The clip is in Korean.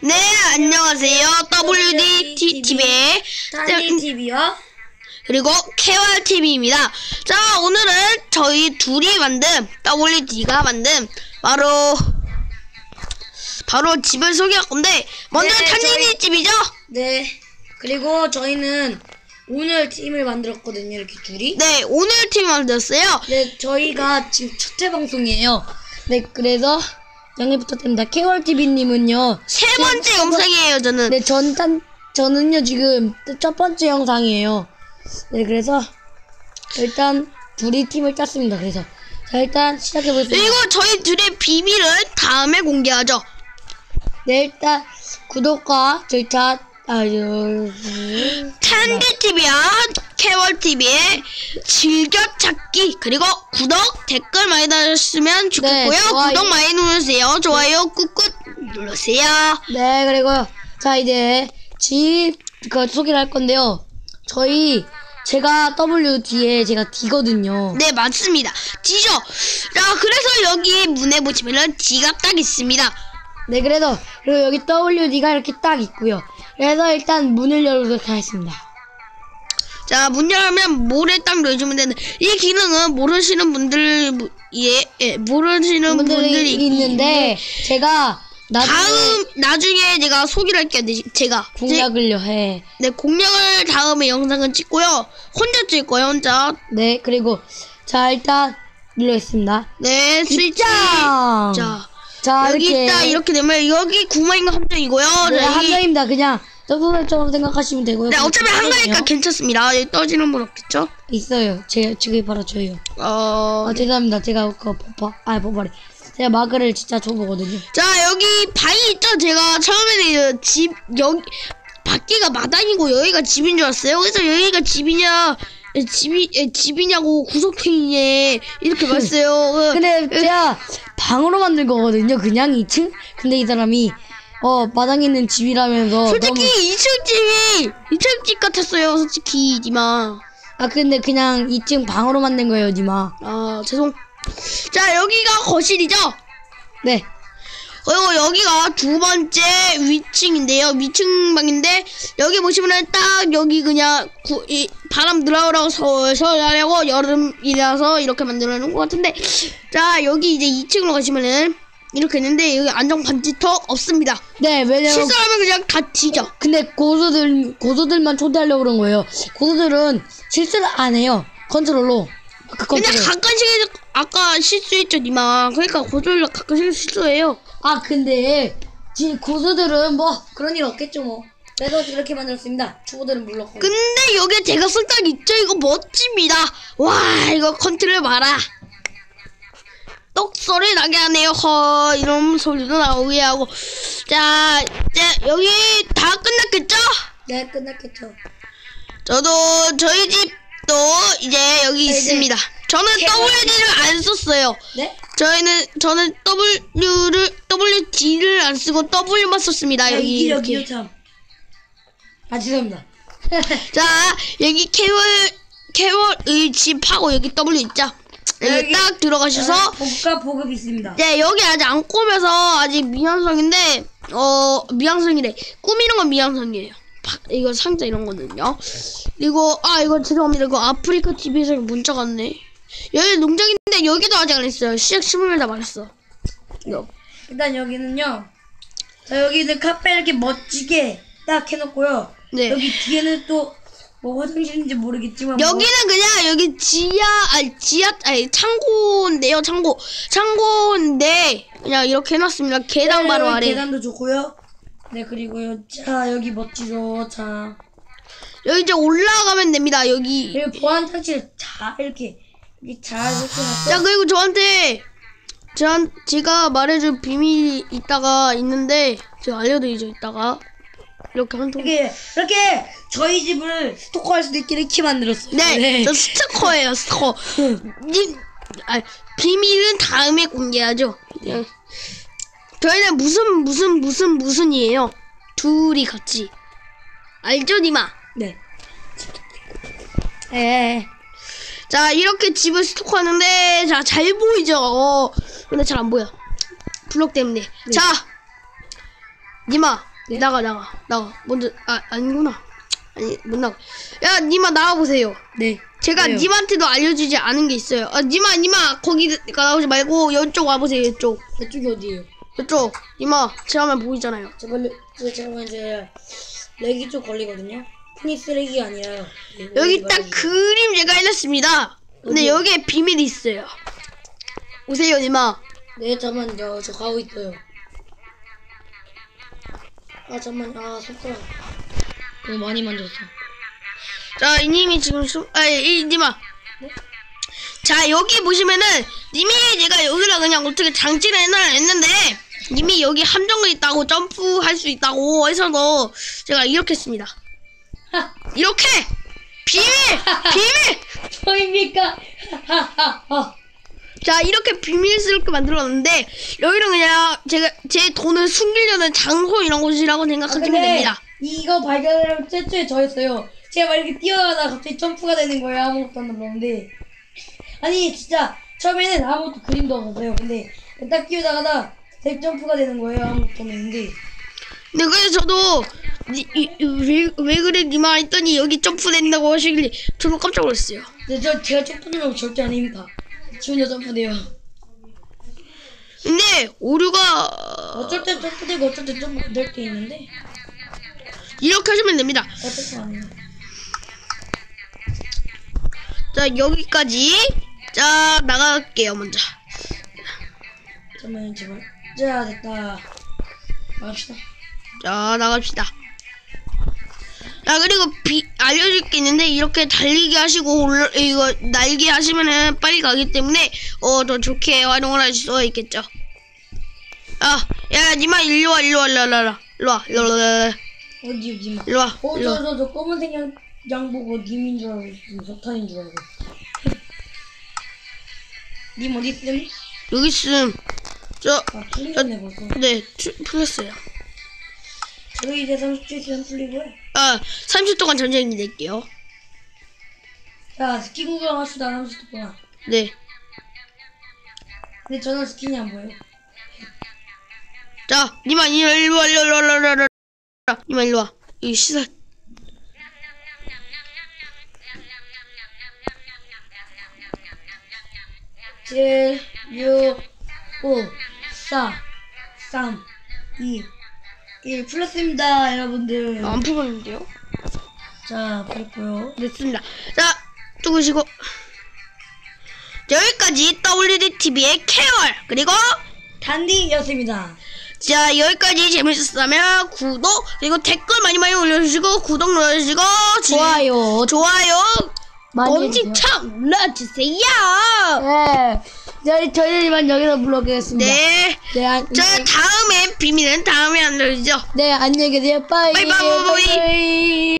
네, 안녕하세요. WD TV의 단디 TV와 그리고 케왈 TV입니다. 자, 오늘은 저희 둘이 만든 WD가 만든 바로 바로 집을 소개할 건데 먼저 네, 탄진이 저희- 집이죠? 네 그리고 저희는 오늘 팀을 만들었거든요 이렇게 둘이 네, 오늘 팀 만들었어요. 네 저희가 지금 첫회 방송이에요 네 그래서 양해 부탁드립니다. 케월 TV님은요 세 번째 영상이에요, 저는. 네 전탄 저는요 지금 첫 번째 영상이에요. 네 그래서 일단 둘이 팀을 짰습니다. 그래서 자 일단 시작해 보겠습니다. 그리고 저희 둘의 비밀은 다음에 공개하죠. 네 일단 구독과 저희 차 아유 탄디 TV와 케월 TV의 즐겨찾기 그리고 구독 댓글 많이 달아주시면 좋겠고요. 네. 구독 많이 누르세요. 좋아요 꾹꾹 눌러주세요. 네, 그리고 자 이제 집그 소개를 할 건데요. 저희 제가 W 뒤에 제가 D거든요. 네 맞습니다. D죠. 자 그래서 여기 문에 보시면은 D가 딱 있습니다. 네, 그래서 그리고 여기 WD가 이렇게 딱 있고요. 그래서 일단 문을 열도록 하겠습니다. 자 문 열면 모래 딱 넣어주면 되는 이 기능은 모르시는 분들 예, 예 모르시는 분들이 분들이 있는데 제가 나중에 다음 나중에 제가 소개를 할게요. 네, 제가 제- 공략을요 해. 네, 공략을 다음에 영상은 찍고요. 혼자 찍을 거예요, 혼자. 네, 그리고 자 일단 눌러겠습니다. 네, 스위치. 짱. 자, 자 여기 이렇게 있다, 이렇게 되면 여기 구멍인가 함정이고요. 네, 함정입니다. 그냥 점프맨처럼 생각하시면 되고요. 네, 어차피 한가니까 괜찮습니다. 여기 떠지는 분 없겠죠? 있어요. 제 저기 바로 저예요. 어, 아 죄송합니다. 제가 그 버퍼 아 버퍼래. 제가 마그를 진짜 줘보거든요. 자, 여기 방이 있죠? 제가 처음에는 이 집, 여기, 밖에가 마당이고 여기가 집인 줄 알았어요. 그래서 여기가 집이냐, 에, 집이, 에, 집이냐고 구석탱이에 이렇게 봤어요. 그, 근데 제가 방으로 만든 거거든요. 그냥 2층. 근데 이 사람이 어 마당에 있는 집이라면서 솔직히 너무 2층 집이 2층 집 같았어요 솔직히 니마 아 근데 그냥 2층 방으로 만든 거예요, 니마. 아 죄송 자 여기가 거실이죠 네. 그리고 여기가 두 번째 위층인데요 위층 방인데 여기 보시면은 딱 여기 그냥 구, 이, 바람 들어오라고 서, 서려고 여름이라서 이렇게 만들어 놓은 것 같은데 자 여기 이제 2층으로 가시면은 이렇게 있는데 여기 안정 반지턱 없습니다 네, 왜냐면 실수하면 그냥 다 뒤져 근데 고수들 고수들만 초대하려고 그런 거예요. 고수들은 실수를 안 해요. 컨트롤로. 그 근데 컨트롤. 가끔씩 아까 실수했죠 니마 그러니까 고졸로 가끔씩 실수해요 아 근데 지 고수들은 뭐 그런 일 없겠죠 뭐. 그래서 이렇게 만들었습니다. 초보들은 물렀고. 근데 여기 제가 쓸딱 있죠 이거 멋집니다 와 이거 컨트롤 봐라 똑 소리 나게 하네요. 허 이런 소리도 나오게 하고. 자 이제 여기 다 끝났겠죠? 네, 끝났겠죠. 저도 저희 집도 이제 여기 네, 있습니다. 저는 개발- WD를 안 썼어요. 네? 저희는 저는 W를 WD를 안 쓰고 W만 썼습니다. 여기 이렇게. 여기요 참. 아 죄송합니다. 자 여기 캐월 캐월의 집하고 여기 W 있죠 여기 여기- 딱 들어가셔서 복과 보급 있습니다. 네 여기 아직 안 꾸며서 아직 미완성인데 어 미완성이래. 꾸미는 건 미완성이에요. 바- 이거 상자 이런 거는요. 그리고 아 이거 죄송합니다. 이거 아프리카 TV에서 문자가 왔네. 여기 농장인데 여기도 아직 안 했어요. 시작 10분 다 말했어. 이거 일단 여기는요. 자 여기는 카페 이렇게 멋지게 딱 해놓고요. 네. 여기 뒤에는 또 뭐 화장실인지 모르겠지만 뭐- 여기는 그냥 여기 지하 아니 지하 아니 창고인데요 창고 창고인데 그냥 이렇게 해놨습니다 계단 네, 바로 여기 아래 계단도 좋고요. 네 그리고요. 자 여기 멋지죠. 자 여기 이제 올라가면 됩니다 여기 그리고 보안 장치를 잘 이렇게 이렇게 잘 설치해놨어. 자 그리고 저한테 전 제가 말해줄 비밀이 있다가 있는데 제가 알려드리죠 이따가 이렇게 한 통. 이렇게 이렇게 저희 집을 스토커할 수도 있게 이렇게 만들었어요. 네, 저 스티커예요 스티커. 이, 아, 비밀은 다음에 공개하죠. 네. 저희는 무슨 무슨 무슨 무슨이에요? 둘이 같이. 알죠 니마? 네. 예. 자 이렇게 집을 스토커하는데 자 잘 보이죠? 어, 근데 잘 안 보여. 블록 때문에. 자 니마 네? 나가 나가 나가 먼저 아 아니구나 아니 못 나가 야 니마 나와 보세요 네. 제가 왜요? 님한테도 알려주지 않은 게 있어요 아 니마 니마 거기 나오지 말고 이쪽 와보세요 이쪽 이쪽이 어디예요? 이쪽 니마 제가 하면 보이잖아요 저, 잠깐만, 이제, 렉이 좀 걸리거든요? 렉이 아니라요. 네, 여기 딱. 그림 제가 해놨습니다 근데 어디요? 여기에 비밀이 있어요 오세요 니마 네, 잠깐만, 저, 저 가고 있어요. 아, 잠깐만, 아, 손가락. 너무 많이 만졌어. 자, 이 님이 지금 숨, 아, 이, 님아. 자, 여기 보시면은, 님이 제가 여기다 그냥 어떻게 장치를 해놔했는데, 님이 여기 함정이 있다고, 점프할 수 있다고 해서도, 제가 이렇게 했습니다. 이렇게! 비밀! 비밀! 뭐입니까? 자, 이렇게 비밀스럽게 만들었는데, 여기는 그냥 제가, 제 돈을 숨기려는 장소 이런 곳이라고 아, 생각하시면 근데 됩니다. 이거 발견하면 최초에 저였어요. 제가 막 이렇게 뛰어가다가 갑자기 점프가 되는 거예요. 아무것도 안 눌렀는데. 아니, 진짜, 처음에는 아무것도 그림도 없었어요. 근데 딱 뛰어다가다 갑자기 점프가 되는 거예요. 아무것도 없는데. 네, 그래서 저도 이- 이- 이- 왜, 왜 그래 니마 했더니 여기 점프 된다고 하시길래 저도 깜짝 놀랐어요. 근데 저, 제가 점프 누르면 절대 아닙니다. 지 혼자 점프돼요. 근데 오류가 어쩔 땐 점프되고 어쩔 땐 점프 안될때 있는데. 이렇게 하시면 됩니다. 어쩔 땐 아니에요. 자 여기까지 자 나갈게요 먼저. 잠깐만요, 제발. 자, 됐다. 갑시다. 자 나갑시다. 자 그리고 비, 알려줄 게 있는데 이렇게 달리기 하시고 올라, 이거 날개 하시면은 빨리 가기 때문에 어 더 좋게 활용을 할 수 있겠죠. 아 야 니마 일로 와 일로 와 일로 와 일로 와 일로 와 일로 와 어디, 어디, 마. 일로 와 어. 저, 저, 저 검은색 양, 양 보고 님인 줄 알고. 석탄인 줄 알고. 님 어디 있음? 여기 있음. 저, 아, 벌써. 네, 주- 저도 이제 30초 있으면 풀리고요. 아, 30초 동안 전쟁이 낼게요. 자, 스킨 구경합시다, 30초 동안. 네. 근데 저는 스킨이 안 보여요. 자, 니마, 일로, 와, 일로 와, 일로 와, 일로 와. 니마, 일로 와. 이 시사. 칠, 육, 오, 사, 삼, 이, 일 풀렸습니다, 여러분들. 안 풀었는데요? 자, 풀렸고요. 됐습니다. 자, 죽으시고. 자, 여기까지 WDTV의 캐월, 그리고, 단디였습니다. 자, 여기까지 재밌었다면, 구독, 그리고 댓글 많이 많이 올려주시고, 구독 눌러주시고, 지- 좋아요. 좋아요, 많이 엄지척 눌러주세요! 네. 저희, 저희만 여기서 물러가겠습니다. 네. 네, 안, 저 다음에 비밀은 다음에 알려주죠. 네, 안녕히 계세요. 빠이. 빠이빠이.